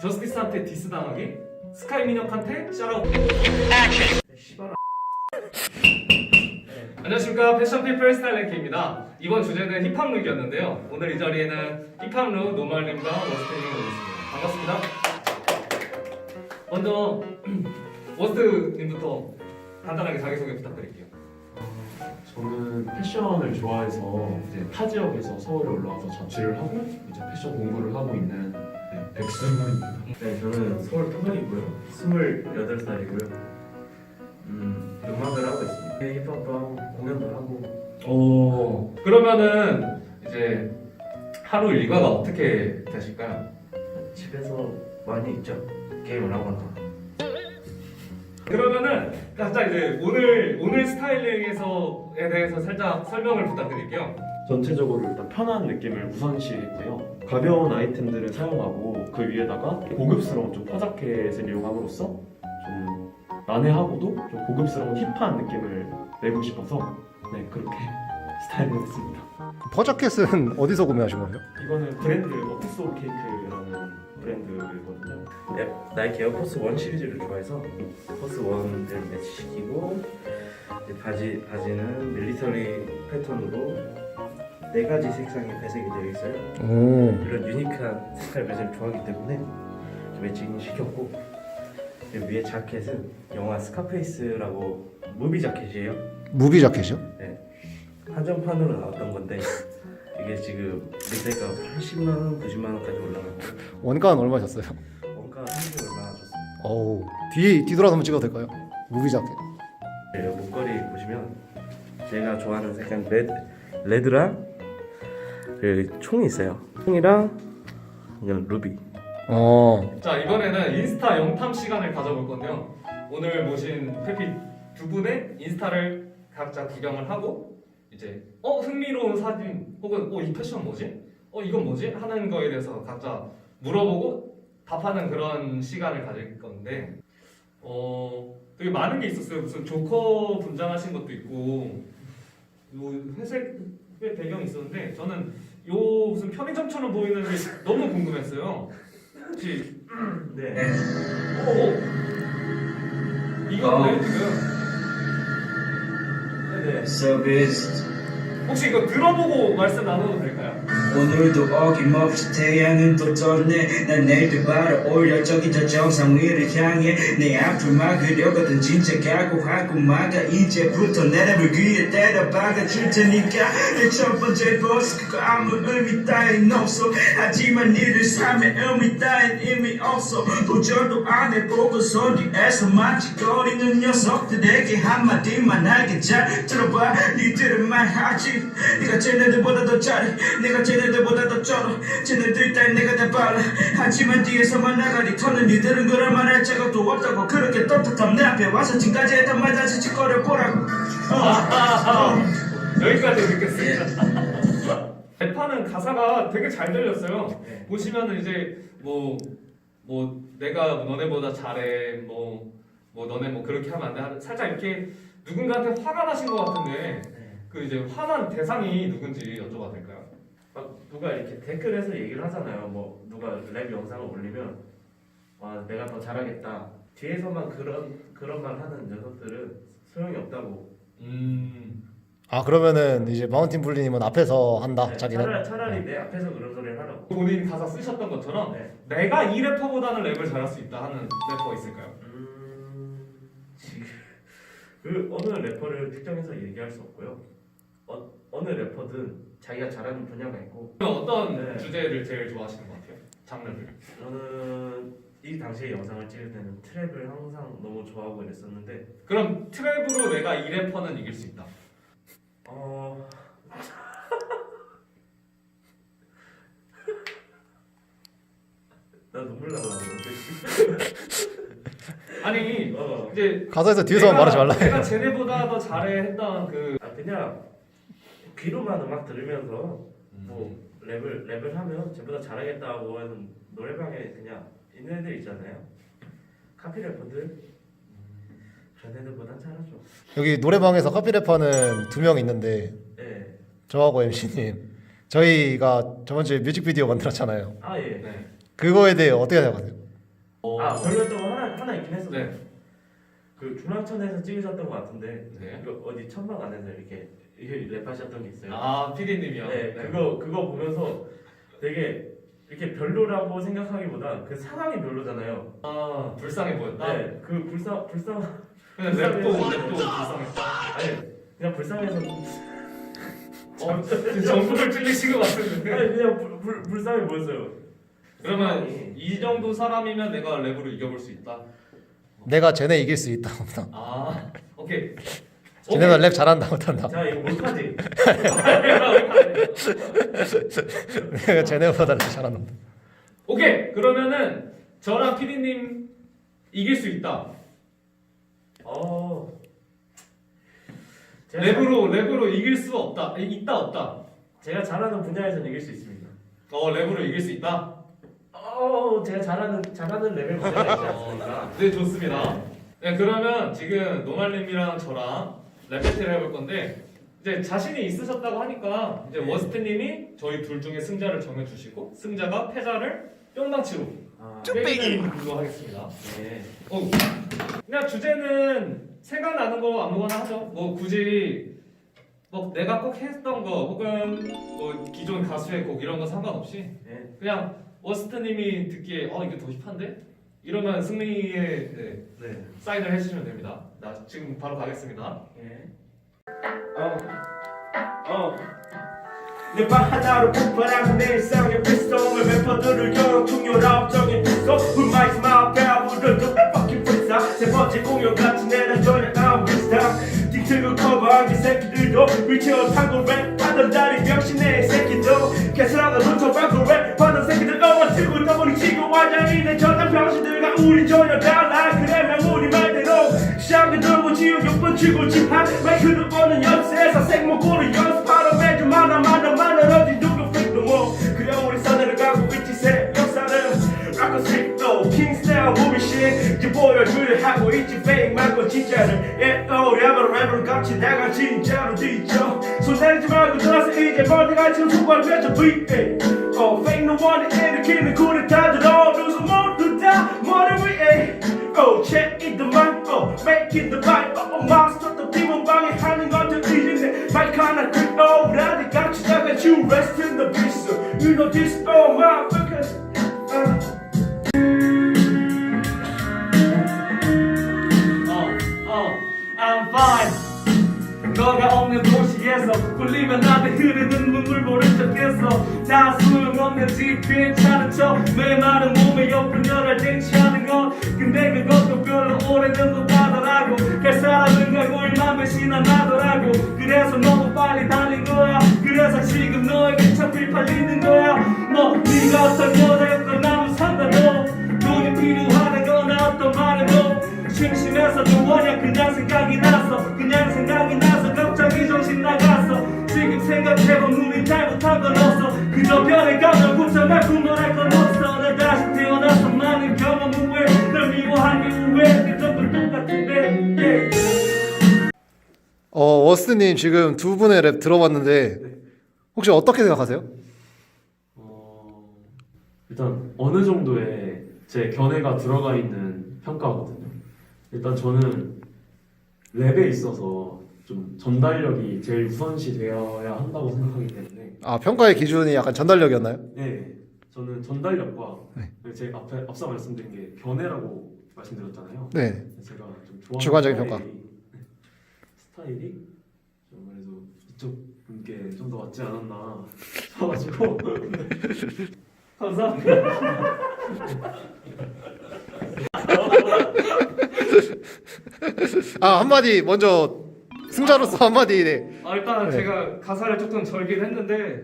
저스티스한테 디스 당하기? 스카이 민혁한테 샤라웃. 씨발 네. 안녕하십니까. 패션 피플 스타일 랭키입니다. 이번 주제는 힙합 룩이었는데요. 오늘 이 자리에는 힙합 룩 노말님과 워스트님이 오셨습니다. 반갑습니다. 먼저 워스트님부터 간단하게 자기소개 부탁드릴게요. 저는 패션을 좋아해서 이제 타 지역에서 서울에 올라와서 자취를 하고 이제 패션 공부를 하고 있는 네, 백승훈입니다. 네 저는 서울 토박이고요 28살이고요 음 음악을 하고 있습니다 네, 힙합도 하고 공연도 하고 오 그러면은 이제 하루 일과가 어떻게 되실까요? 집에서 많이 있죠 게임을 하거나 그러면은 살짝 이제 오늘 오늘 스타일링에서에 대해서 살짝 설명을 부탁드릴게요. 전체적으로 일단 편한 느낌을 우선시했고요. 가벼운 아이템들을 사용하고 그 위에다가 고급스러운 좀 포자켓을 이용함으로써 좀 난해하고도 좀 고급스러운 힙한 느낌을 내고 싶어서 네 그렇게 스타일링했습니다. 그 퍼자켓은 어디서 구매하신 거예요? 이거는 브랜드 어피소 케이크라는 브랜드거든요. 네, 나이키 에어포스 원 시리즈를 좋아해서 포스 원을 매치시키고 이제 바지 바지는 밀리터리 패턴으로 네 가지 색상의 배색이 되어 있어요. 오, 이런 유니크한 색깔 배색을 좋아하기 때문에 매칭 시켰고 위에 자켓은 영화 스카페이스라고 무비 자켓이에요. 무비 자켓이요? 한정판으로 나왔던 건데 이게 지금 리세가 80만 원, 90만 원까지 올라가고 원가는 얼마셨어요? 원가 30 얼마 줬습니다. 어우, 뒤 뒤돌아서 한번 찍어도 될까요? 무비 자켓. 네, 목걸이 보시면 제가 좋아하는 색깔 레드, 레드랑 그 총이 있어요. 총이랑 이건 루비. 어, 자 이번에는 인스타 영탐 시간을 가져볼 건데요. 오늘 모신 페피 두 분의 인스타를 각자 구경을 하고 이제 어 흥미로운 사진 혹은 어이 패션 뭐지? 어 이건 뭐지? 하는 거에 대해서 각자 물어보고 답하는 그런 시간을 가질 건데 어 되게 많은 게 있었어요. 무슨 조커 분장하신 것도 있고 요 회색의 배경 이 있었는데 저는 요 무슨 편의점처럼 보이는 게 너무 궁금했어요. 혹시 네. 어? 이거 뭐예요 지금? 네네. 서비스 혹시 이거 들어보고 말씀 나눠도 될까요? 오늘도 어김없이 태양은 또 떴네. 난 내일도 바로 올려 저기 저 정상 위를 향해 내 앞을 막으려거든. 진짜 각오하고 막아 이제부터 내 랩을 귀에 때려 박아줄 테니까. 내 첫 번째 버스 그거 아무 의미 따윈 없어. 하지만 니를 삶의 의미 따윈 의미 없어. 도전도 안 해보고서 뒤에서 만지거리는 녀석들에게 한마디만 하게 잘 들어봐 니들은 말하지. 네가 쟤네들보다 더 잘해. 내가 쟤네 들보다 더 쩔어 쟤네들 따윈 내가 다 빨라 하지만 뒤에서만 나가리 터는 니들은 그럴 만할 자격도 없다고 그렇게 떳떳함 내 앞에 와서 지금까지 했던 말 다시 짓거려 보라고 어. 여기까지 듣겠습니다. 랩하는 가사가 되게 잘 들렸어요. 네. 보시면은 이제 뭐 뭐 내가 너네보다 잘해 뭐뭐 너네 뭐 그렇게 하면 안 돼. 살짝 이렇게 누군가한테 화가 나신 것 같은데 네. 그 이제 화난 대상이 누군지 여쭤봐도 될까요? 막 누가 이렇게 댓글에서 얘기를 하잖아요. 뭐 누가 랩 영상을 올리면 와 내가 더 잘하겠다. 뒤에서만 그런 그런 말 하는 녀석들은 소용이 없다고. 음 아 그러면은 이제 마운틴 블리님은 앞에서 한다 네, 자기는. 차라리, 차라리 내 앞에서 그런 소리를 하라고. 본인 가사 쓰셨던 것처럼 네. 내가 이 래퍼보다는 랩을 잘할 수 있다 하는 래퍼 있을까요? 음, 지금 그 어느 래퍼를 특정해서 얘기할 수 없고요. 어, 어느 래퍼든 자기가 잘하는 분야가 있고 그럼 어떤 네. 주제를 제일 좋아하시는 것 같아요? 장르를? 저는 이 당시에 영상을 찍을 때는 트랩을 항상 너무 좋아하고 이랬었는데 그럼 트랩으로 내가 이 래퍼는 이길 수 있다. 어 나 눈물 나가는데 아니 어. 이제 가사에서 뒤에서만 내가- 말하지 말라. 내가 쟤네보다 더 잘해 했던 그 아 그냥 귀로만 음악 들으면서 뭐 랩을 랩을 하면 쟤보다 잘하겠다고 하는 노래방에 그냥 있는 애들 있잖아요. 카피 래퍼들 그런 애들보단 잘하죠. 여기 노래방에서 커피 래퍼는 두 명 있는데 네. 저하고 MC님 저희가 저번 주에 뮤직비디오 만들었잖아요. 아 예. 네. 그거에 대해 어떻게 생각하세요? 어, 아거 하나 하나 있긴 했어. 네. 그 중랑천에서 찍으셨던 것 같은데 네. 이거 어디 천막 안에서 이렇게 이렇게 랩하셨던 게 있어요. 아 PD님이요. 네, 그거 그거 보면서 되게 이렇게 별로라고 생각하기보다 그 상황이 별로잖아요. 아 불쌍해 보였다. 네, 그 불쌍 불쌍 그냥 랩도 랩도 불쌍했다. 아니 그냥 불쌍해서 어, 지금 전국을 찔리신 것 같은데. 아니 그냥 불, 불, 불쌍해 보였어요. 그러면. 이 정도 사람이면 내가 랩으로 이겨볼 수 있다. 내가 쟤네 이길 수 있다. 아 오케이. 쟤네가 랩 잘한다 못한다. 자 이거 몰카지. 내가 쟤네보다 랩 잘한다. 오케이 그러면은 저랑 피디님 이길 수 있다. 어. 제가 랩으로 랩으로 이길 수 없다. 있다 없다. 제가 잘하는 분야에서는 이길 수 있습니다. 어 랩으로 이길 수 있다. 어, 제가 잘하는 잘하는 레벨 분야가 있지 않습니까? 네 좋습니다. 네 그러면 지금 노말님이랑 저랑 랩 배틀을 해볼 건데 이제 자신이 있으셨다고 하니까 이제 네. 워스트님이 저희 둘 중에 승자를 정해주시고 승자가 패자를 뿅당치로 아, 때리는 걸로 하겠습니다. 네. 어, 그냥 주제는 생각나는 거 아무거나 하죠. 뭐 굳이 뭐 내가 꼭 했던 거 혹은 뭐 기존 가수의 곡 이런 거 상관없이 네. 그냥 워스트님이 듣기에 어 이게 더 힙한데 이러면 승리의 네, 네. 사인을 해주시면 됩니다. 나 지금 바로 가겠습니다. 네. 어. 어. 내방 하나로 폭발하고 내 일상의 피스톨을 래퍼들을 열어 풍요롭적인 피스톨 Who might smile 배우를 좀 fucking 세 번째 공연 같이 내는 전혀 안 비슷한 딕트고 커버한 이 새끼들도 위치어 타고 랩하던 다리 병신의 새끼도 개슬하던 훔쳐받고 랩하던 새끼들 어머치고 더블이 치고 완장이네 저딴 병신들과 우리 전혀 달라. 그래 면 우리 말대로 샹그 들고 지우 욕번 치고 집한 마이크를 보는 연세에서 생목으로 연습 하고 있지 fake 말고 진짜를 yeah, oh, 랩을 랩을 같이 내가 진짜로 뒤져 손 내리지 말고 들어서 이제 멀리가 지금 손발을 맺어 VA oh, fake no one 일으키는 쿠데타들어 누수 모두 다 머리 위에 Oh, check it the mic, oh, make it the mic, oh, oh, master 또 팀은 방해하는 것들 이제 마이크 하나 긁, oh, 라디 같이 나가 you rest in the peace, you know this, oh, 괜찮은 척내 마른 몸에 옆을 열을 쟁취하는 것. 근데 그것도 별로 오래된 것 같더라고. 갈 사람은 가고 일만 배신한 나더라고. 그래서 너무 빨리 달린 거야. 그래서 지금 너에게 잡힐 팔리는 거야. 뭐 네가 어떤 여자였건 나무 산다고. 돈이 필요하다거나 어떤 말해도. 심심해서도 뭐냐 그냥 생각이 났어 그냥 생각이 나서 갑자기 정신 나갔어 지금 생각해보면 우리 잘못한 건 없어 그저 변해가면 고쳐갈 구멍할 건 없어 나 다시 태어나서 많은 경험 후에 널 미워한 게 후회 그 정도 똑같은데 yeah. 어 워스트님 지금 두 분의 랩 들어봤는데 혹시 어떻게 생각하세요? 어, 일단 어느 정도의 제 견해가 들어가 있는 평가거든요. 일단 저는 랩에 있어서 좀 전달력이 제일 우선시 되어야 한다고 생각하기 때문에 아 평가의 기준이 약간 전달력이었나요? 네, 저는 전달력과 네. 제 앞에 앞서 말씀드린 게 견해라고 말씀드렸잖아요. 네. 제가 좀 좋아하는 주관적인 스타일이- 평가. 네, 스타일이 좀 그래도 이쪽 분께 좀 더 맞지 않았나 싶어가지고 감사합니다 아 한마디 먼저 승자로서 한마디 네. 아, 일단 네. 제가 가사를 조금 절긴 했는데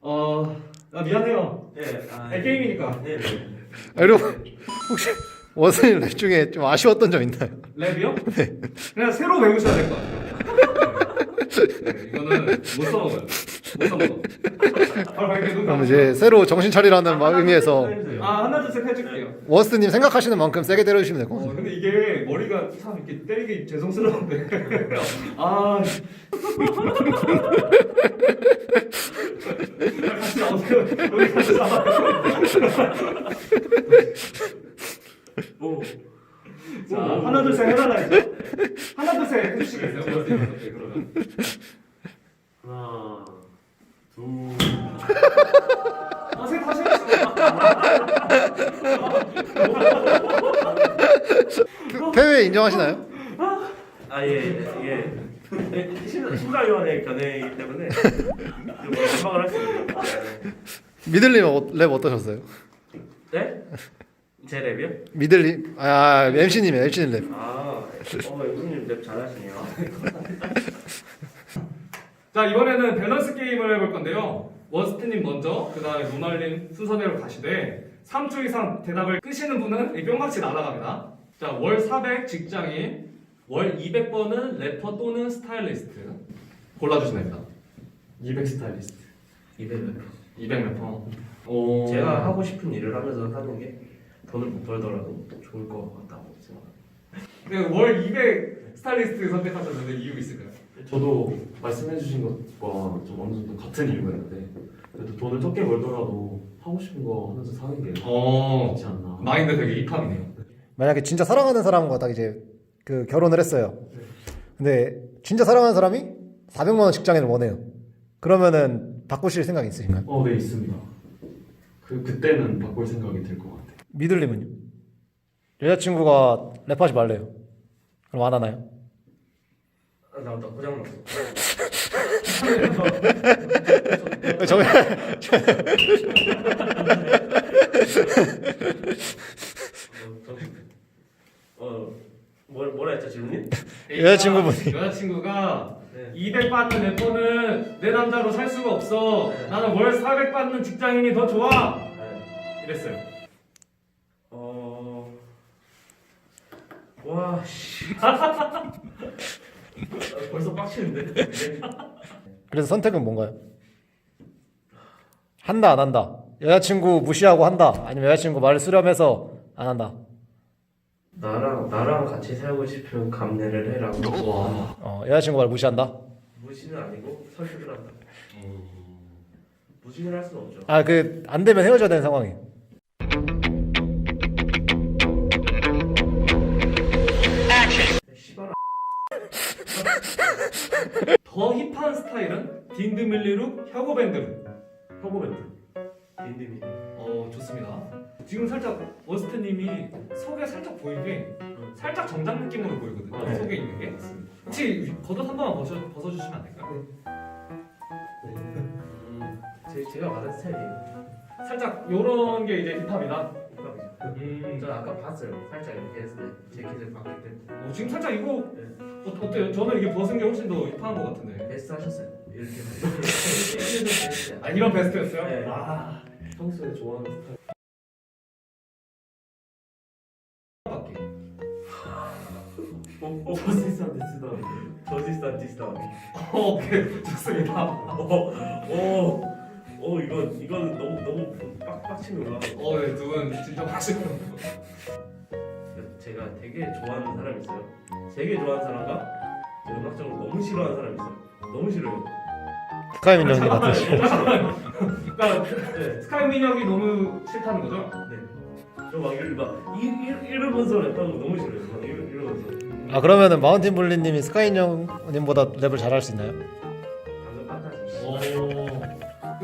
어... 나 미안해요 네, 아, 네, 게임이니까 네, 네. 아, 그리고 혹시 워스트님 랩 중에 좀 아쉬웠던 점 있나요? 랩이요? 네. 그냥 새로 외우셔야 될 것 같아요. 네, 이거는 못 써먹어요. 그럼. 이제 새로 정신 차리라는 마- 의미에서 아 하나 둘셋 해줄게요. 워스트님 생각하시는 만큼 세게 때려주시면 될 것 어, 같아요. 근데 이게 머리가 참 이렇게 때리기 죄송스러운데. 아. 같이 나오세요. 여기 같이 나와요. 뭐 자, 하나 둘 셋 해달라 했죠? 하나 둘 셋 해주시겠어요? 워스트님 오케이, 그러면 하나 둘 아셋 다시 해주세요 패배 인정하시나요? 아예예 예. 심- 심사위원회 견해이기 때문에 좀 반박을 할수 있습니다. 미들님 어- 랩 어떠셨어요? 네? 제 랩이요? 미들님 아 MC님 MC님 랩. 아, 어, 형님 랩 잘하시네요. 자 이번에는 밸런스 게임을 해볼 건데요. 워스트님 먼저 그 다음에 노말님 순서대로 가시되 3초 이상 대답을 끄시는 분은 이 뿅같이 날아갑니다. 자 월 400 직장인 월 200번은 래퍼 또는 스타일리스트. 골라주시면 됩니다. 200 스타일리스트. 200랩. 200 래퍼. 오... 제가 하고 싶은 일을 하면서 하는 게 돈을 못 벌더라도 좋을 것 같다고 생각합니다. 네, 월200 스타일리스트 선택하셨는데 이유 있을까요? 저도 말씀해주신 것과 좀 어느 정도 같은 이유가 있는데 그래도 돈을 적게 벌더라도 하고 싶은 거 하면서 사는 게 어 좋지 않나 마인드 되게 힙합이네요 만약에 진짜 사랑하는 사람과 딱 이제 그 결혼을 했어요. 근데 진짜 사랑하는 사람이 400만 원 직장인을 원해요. 그러면은 바꾸실 생각 있으신가요? 어, 네 있습니다 그, 그때는 바꿀 생각이 들 것 같아요 미들님은요? 여자친구가 랩하지 말래요. 그럼 안 하나요? 아, 나, 나 고장 났어. 저 어, 뭐, 뭐라 했죠, 질문이? 여자친구분이. 여자친구가 네. 200 받는 래퍼는 내 남자로 살 수가 없어. 네. 나는 월 400 받는 직장인이 더 좋아. 네. 이랬어요. 어, 와, 씨. 벌써 빡치는데? 네. 그래서 선택은 뭔가요? 한다 안 한다. 여자친구 무시하고 한다. 아니면 여자친구 말을 수렴해서 안 한다. 나랑, 나랑 같이 살고 싶으면 감내를 해라고. 와. 어, 여자친구 말 무시한다. 무시는 아니고 설득을 한다. 무시를 할 수는 없죠. 아 그 안 되면 헤어져야 되는 상황이 더 힙한 스타일은 딘드밀리룩 혁오밴드룩. 혁오밴드 딘딘이. 어 좋습니다. 지금 살짝 워스트님이 속에 살짝 보이게 살짝 정장 느낌으로 보이거든요. 아, 네. 속에 있는 게. 혹시 겉옷 한 번만 벗어, 벗어주시면 안 될까요? 음, 제, 제가 받은 스타일이에요. 살짝 요런 게 이제 힙합이다. 음. 저 아까 봤어요. 살짝 이렇게 때 재킷을 봤기 때문에. 어, 지금 살짝 이거 네. 어, 어때요? 저는 이게 벗은 게 훨씬 더 힙한 것 같은데. 베스트 하셨어요. 이렇게. 이렇게. 아 이런 베스트였어요? 네. 아 평소에 좋아하는 스타일 밖에. 어, 저스티스한테 쓰다 저지스탄 디스탄. 어, 오케이 좋습니다. 오, 오, 오, 이건 이건 너무 너무 빡빡침이 올라가. 어, 네, 두분 진정하시고. 제가 되게 좋아하는 사람이 있어요. 되게 좋아하는 사람과 제가 음악적으로 너무 싫어하는 사람이 있어요. 너무 싫어요. 스카이 민정님 같은. 그러니까 네, 스카이 민혁이 너무 싫다는 거죠? 네. 저막 이러 막 이- 이- 이러면서 랩하는 거 너무 싫어요. 막 이러, 이러면서 아 그러면은 마운틴 블리님이 스카이 인형님보다 랩을 잘할 수 있나요?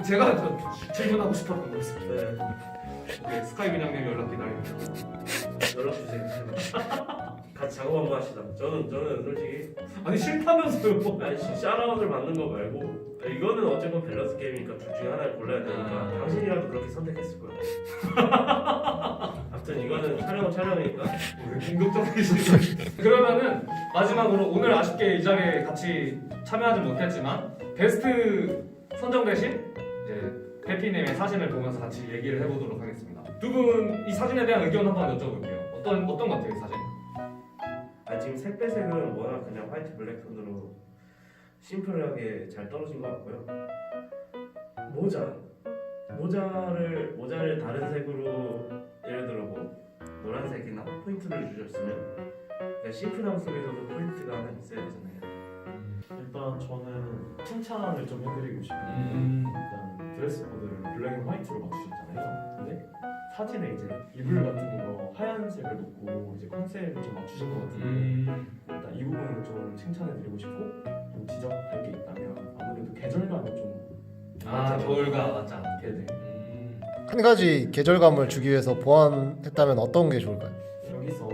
제가 저 질문하고 싶었던 거였습니다. 네, 오케이, 스카이 민혁님 연락 기다립니다. 연락 주세요. 같이 작업 한번 합시다. 저는 저는 솔직히 아니 싫다면서요? 아니 씨, 샤라웃을 받는 거 말고 이거는 어쨌건 밸런스 게임이니까 둘 중에 하나를 골라야 되니까 아. 당신이라도 그렇게 선택했을 거야. 아무튼 이거는 촬영은 촬영이니까 공격적이시죠. 그러면은 마지막으로 오늘 아쉽게 이 자리에 같이 참여하지 못했지만 베스트 선정 대신 이제 해피님의 사진을 보면서 같이 얘기를 해보도록 하겠습니다. 두 분 이 사진에 대한 의견 한번 여쭤볼게요. 어떤 어떤 것 같아요, 이 사진? 아, 지금 색배색은 워낙 그냥 화이트 블랙 톤으로 심플하게 잘 떨어진 것 같고요. 모자 모자를 모자를 다른 색으로 예를 들어 뭐 노란색이나 포인트를 주셨으면 그러니까 심플함 속에서도 포인트가 하나 있어야 되잖아요. 일단 저는 칭찬을 좀 해드리고 싶은 게 음. 드레스 코드를 블랙 앤 화이트로 맞추셨잖아요 근데 사진에 이제 이불 같은 거 하얀색을 듣고 이제 컨셉을 좀 맞추신 것 같은데 음. 일단 이 부분은 좀 칭찬해드리고 싶고 좀 지적할 게 있다면 아무래도 계절감이 좀 아 겨울과 맞지 않게. 네네. 음. 한 가지 계절감을 주기 위해서 보완했다면 어떤 게 좋을까요? 여기서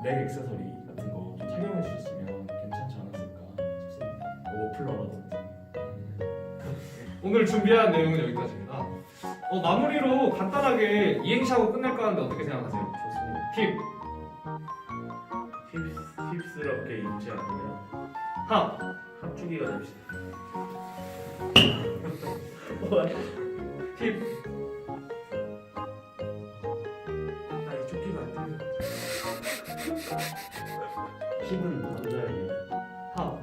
음, 그넥 액세서리 같은 거 좀 착용해 주셨으면 괜찮지 않았을까 싶습니다. 뭐 머플러라든지 오늘 준비한 내용은 여기까지입니다. 어, 마무리로 간단하게 이행시하고 끝낼까 하는데 어떻게 생각하세요? 좋습니다. 힙, 힙, 힙스럽게 입지 않으면 합, 합주기가 됩시다. 힙, 힙은 남자에게 팝